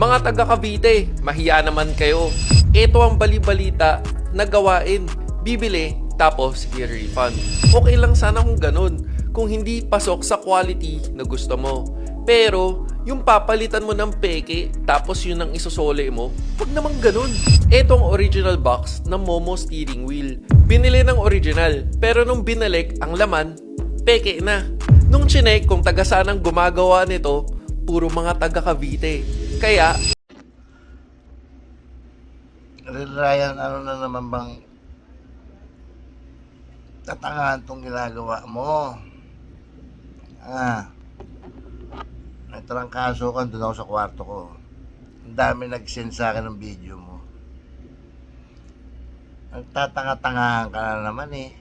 Mga taga Cavite, mahiya naman kayo. Ito ang balibalita na gawain. Bibili, tapos i-refund. Okay lang sana kung ganun. Kung hindi pasok sa quality na gusto mo. Pero, yung papalitan mo ng peke, tapos yun ang isusole mo, wag naman ganun. Ito ang original box ng Momo steering wheel. Binili ng original, pero nung binalik, ang laman, peke na. Nung chinek kung taga sanang gumagawa nito, puro mga taga Cavite. Kaya, Real Ryan, ano na naman bang tatangahan tong ginagawa mo? Ah, may trangkaso ka, doon ako sa kwarto ko. Ang dami nag-send sa akin ng video mo. Nagtatanga-tangahan ka na naman eh.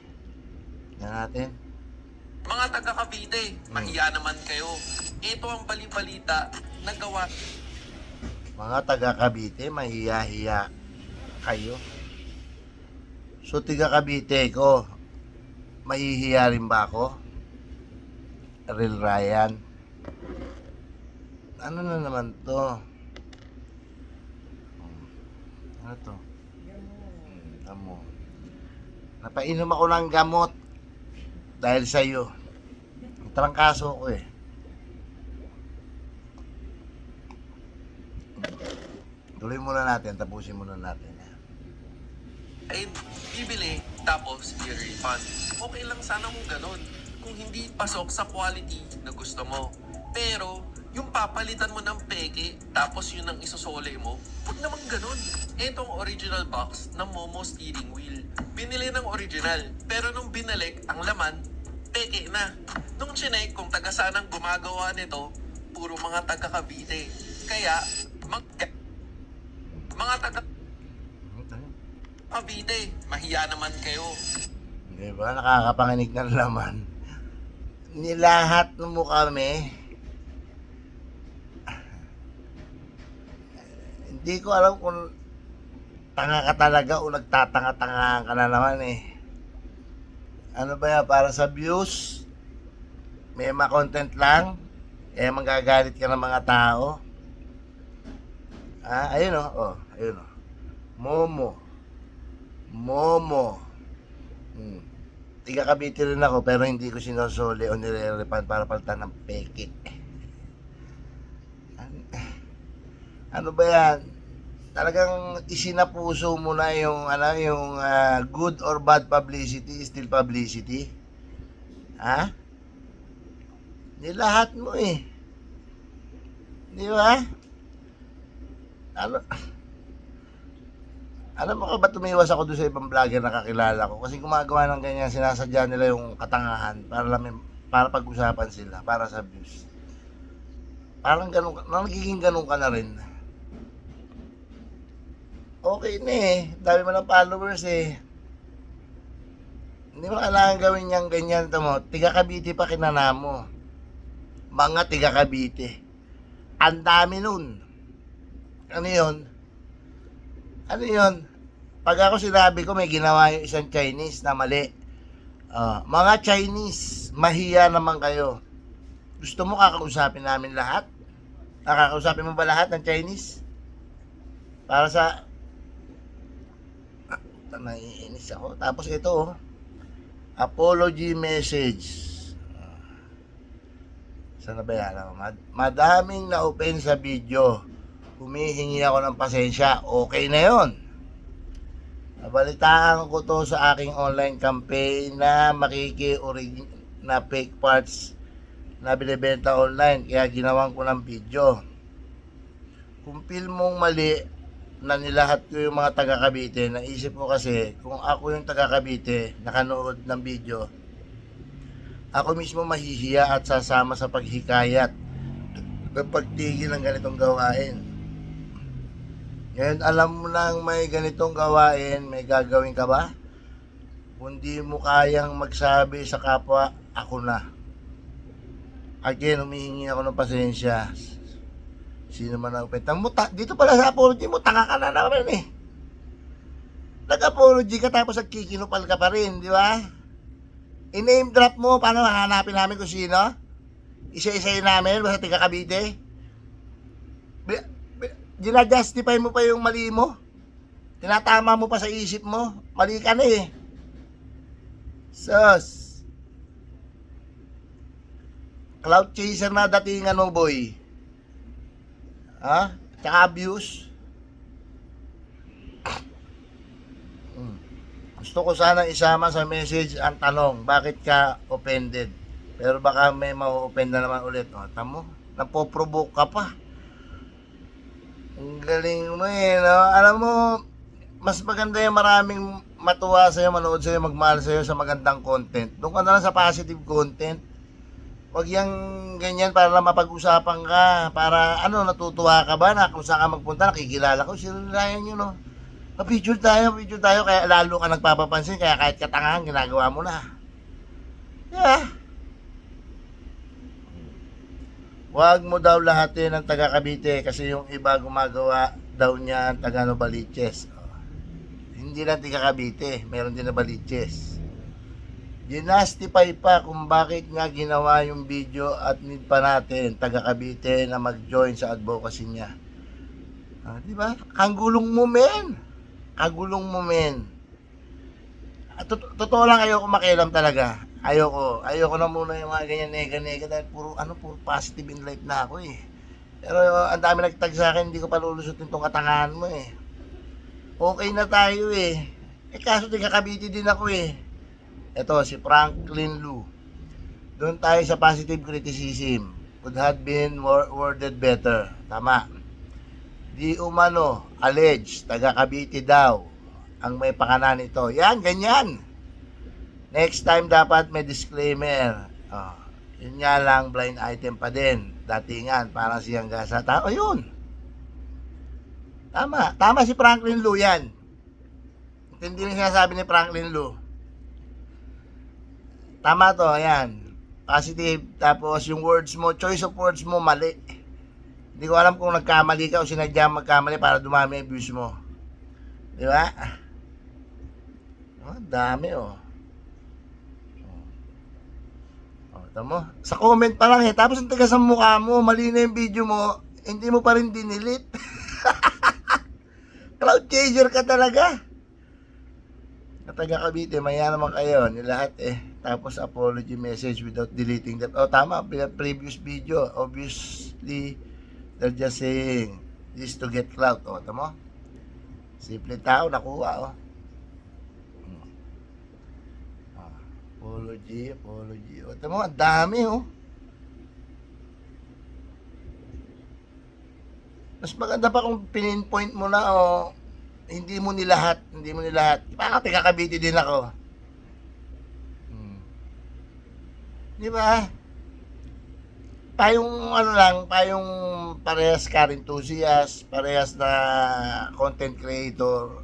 Yan natin. mga taga Cavite, mahiya naman kayo. Ito ang balibalita na gawa Mga taga Cavite, mahiya-hiya kayo. So, tiga Cavite ko, mahihiya rin ba ako? Real Ryan. Ano na naman to? Ano to? Tamo. Napainom ako ng gamot dahil sa iyo. Trangkaso ko eh. Tuloy muna natin, tapusin muna natin. ay bibili tapos i-refund. Okay lang sana kung ganun. Kung hindi pasok sa quality na gusto mo. Pero, yung papalitan mo ng peke tapos yun ang isusole mo, wag naman ganun. Etong original box ng Momo steering wheel. Binili ng original, pero nung binalik, ang laman, peke na. Nung chinek kung taga sanang gumagawa nito, puro mga taga Cavite. Kaya, mag mga taga Cavite, mahiya naman kayo. Di ba? Nakakapanginig ng laman. Nilahat mo kami. Hindi ko alam kung tanga ka talaga o nagtatanga-tangahan ka na naman eh. Ano ba yan? Para sa views? May mga content lang? Eh, magagalit ka ng mga tao? Ah, ayun o. Oh, ayun o. Momo. Momo. Hmm. Tiga Cavite rin ako pero hindi ko sinosoli o nire-refund para palitan ng peke. An- Ano ba yan? Talagang isinapuso mo na yung ano yung ah, good or bad publicity is still publicity. Ha? Nilahat mo eh. Di ba? Ano? Alam mo ka ba tumiwas ako doon sa ibang vlogger na kakilala ko? Kasi gumagawa ng ganyan, sinasadya nila yung katangahan para lang para pag-usapan sila, para sa views. Parang ganun, ka- nagiging ganun ka na rin. Okay na eh, dami mo ng followers eh. Hindi mo kailangan gawin niyang ganyan, tamo. Tiga Cavite pa kinana mo. Mga tiga Cavite. Ang dami nun. Ano yun? Ano yun? Pag ako sinabi ko may ginawa yung isang Chinese na mali. Ah, mga Chinese, mahiya naman kayo. Gusto mo kakausapin namin lahat? Nakakausapin mo ba lahat ng Chinese? Para sa... Ah, naiinis ako. Tapos ito, oh. apology message. Ah. Saan na ba yan? Ah, Mad- madaming na-open sa video humihingi ako ng pasensya, okay na yon. Nabalitaan ko to sa aking online campaign na makiki na fake parts na binibenta online kaya ginawan ko ng video. Kung feel mong mali na nilahat ko yung mga taga Cavite, naisip ko kasi kung ako yung taga Cavite nakanood ng video, ako mismo mahihiya at sasama sa paghikayat ng pagtigil ng ganitong gawain. Ngayon, alam mo nang may ganitong gawain, may gagawin ka ba? Kung di mo kayang magsabi sa kapwa, ako na. Again, humihingi ako ng pasensya. Sino man ang pentang mo, dito pala sa apology mo, tanga ka na naman eh. Nag-apology ka tapos nagkikinupal ka pa rin, di ba? I-name drop mo, paano hahanapin namin kung sino? Isa-isayin namin, basta tiga Cavite? Ginajustify mo pa yung mali mo. Tinatama mo pa sa isip mo. Mali ka na eh. Sus. Cloud chaser na datingan mo, boy. Ha? Tsaka abuse. Hmm. Gusto ko sana isama sa message ang tanong, bakit ka offended? Pero baka may ma-offend na naman ulit. O, tamo, napoprovoke ka pa. Ang galing mo eh, no? Alam mo, mas maganda yung maraming matuwa sa'yo, manood sa'yo, magmahal sa'yo sa magandang content. Doon ka na lang sa positive content. Huwag yung ganyan para lang mapag-usapan ka. Para ano, natutuwa ka ba na kung saan ka magpunta, nakikilala ko, sirirayan yun, no? Pa-picture tayo, picture tayo, kaya lalo ka nagpapapansin, kaya kahit katangahan, ginagawa mo na. Yeah. Huwag mo daw lahatin ng taga Cavite kasi yung iba gumagawa daw niya ang taga Novaliches. Hindi lang taga Cavite, meron din na Baliches. Ginastify pa kung bakit nga ginawa yung video at need pa natin taga Cavite na mag-join sa advocacy niya. Ah, di ba? Kagulong mo, men. Kagulong mo, men. Ah, tot- Totoo lang ayoko makialam talaga. Ayoko. Ayoko na muna yung mga ganyan nega-nega dahil puro, ano, puro positive in life na ako eh. Pero ang dami nagtag sa akin, hindi ko pa lulusutin tong katangahan mo eh. Okay na tayo eh. Eh kaso di kakabiti din ako eh. Ito, si Franklin Lu. Doon tayo sa positive criticism. Could have been worded better. Tama. Di umano, allege, taga Cavite daw, ang may pakanan ito. Yan, ganyan. Next time dapat may disclaimer. Oh, yun nga lang, blind item pa din. Datingan, parang siyang gasa. Tao, yun. Tama. Tama si Franklin Lu yan. Hindi rin sinasabi ni Franklin Lu. Tama to, ayan. Positive. Tapos yung words mo, choice of words mo, mali. Hindi ko alam kung nagkamali ka o sinadya magkamali para dumami ang views mo. Di ba? Oh, dami oh. Oh, tamo. Sa comment pa lang eh. Tapos ang tigas ang mukha mo, mali na yung video mo, hindi mo pa rin dinilit. Cloud chaser ka talaga. Kataga Cavite, maya naman kayo, ni lahat eh. Tapos apology message without deleting that. Oh, tama, pre- previous video, obviously, they're just saying this to get clout. Oh, tamo? Simple tao, nakuha, oh. Hmm. Ah, Apology, apology. O, tamo, ang dami, oh. Mas maganda pa kung pininpoint mo na, oh, hindi mo nilahat, hindi mo nilahat. Baka taga-Cavite din ako. Hmm. Di ba? Tayong ano lang, tayong parehas car enthusiast, parehas na content creator.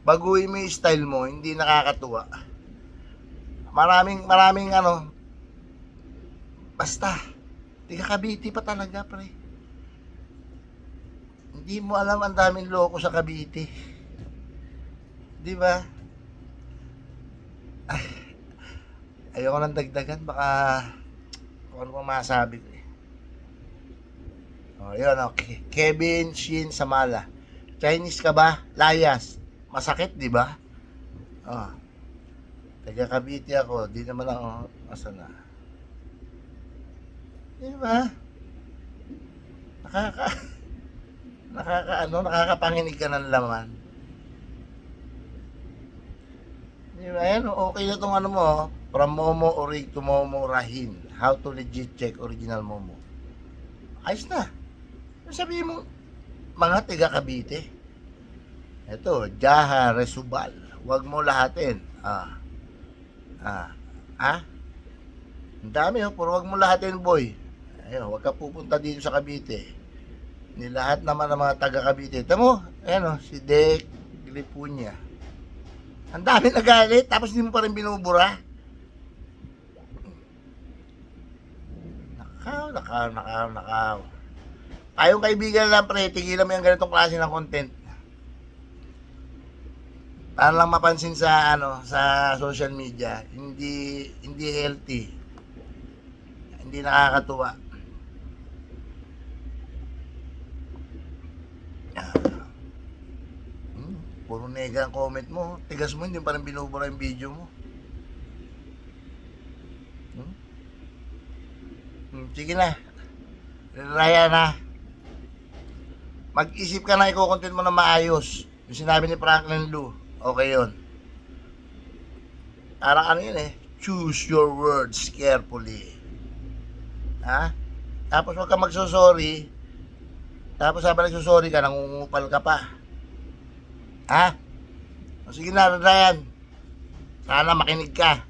Baguhin mo yung style mo, hindi nakakatuwa. Maraming, maraming ano, basta, tiga Cavite pa talaga, pre. Hindi mo alam ang daming loko sa Cavite. Di ba? Ay, ayoko nang dagdagan, baka kung ano pang masabi ko eh. Oh, yun, okay. Kevin Shin Samala. Chinese ka ba? Layas. Masakit, di ba? Oh. Taga Cavite ako, di naman ako masana. Di ba? Nakaka nakaka ano, nakakapanginig ka ng laman. Di ba? Ayan, okay na tong ano mo, oh. from Momo Orig to Momo Rahin. How to legit check original Momo. Ayos na. Sabihin mo, mga tiga Cavite. Ito, Jaha Resubal. Huwag mo lahatin. Ah. Ah. Ah? Ang dami, oh. Puro huwag mo lahatin, boy. Ayun, huwag ka pupunta dito sa Cavite. Ni lahat naman ng mga taga Cavite. Tamo, ayan, oh, si Dek Glipunya. Ang dami nagalit, tapos hindi mo pa rin binubura. Nakaw, nakaw, nakaw, nakaw. Tayong kaibigan lang, pre, tigilan mo yung ganitong klase ng content. Para lang mapansin sa ano sa social media, hindi hindi healthy. Hindi nakakatuwa. Puro nega ang comment mo. Tigas mo, hindi pa rin binubura yung video mo. Hmm? Hmm, sige na. Raya na. Mag-isip ka na iko-content mo na maayos. Yung sinabi ni Franklin Lu. Okay yun. Parang ano yun eh. Choose your words carefully. Ha? Tapos huwag ka magsosorry. Tapos sabi nagsosorry ka, nangungupal ka pa. Ha? O sige na, Ryan. Sana makinig ka.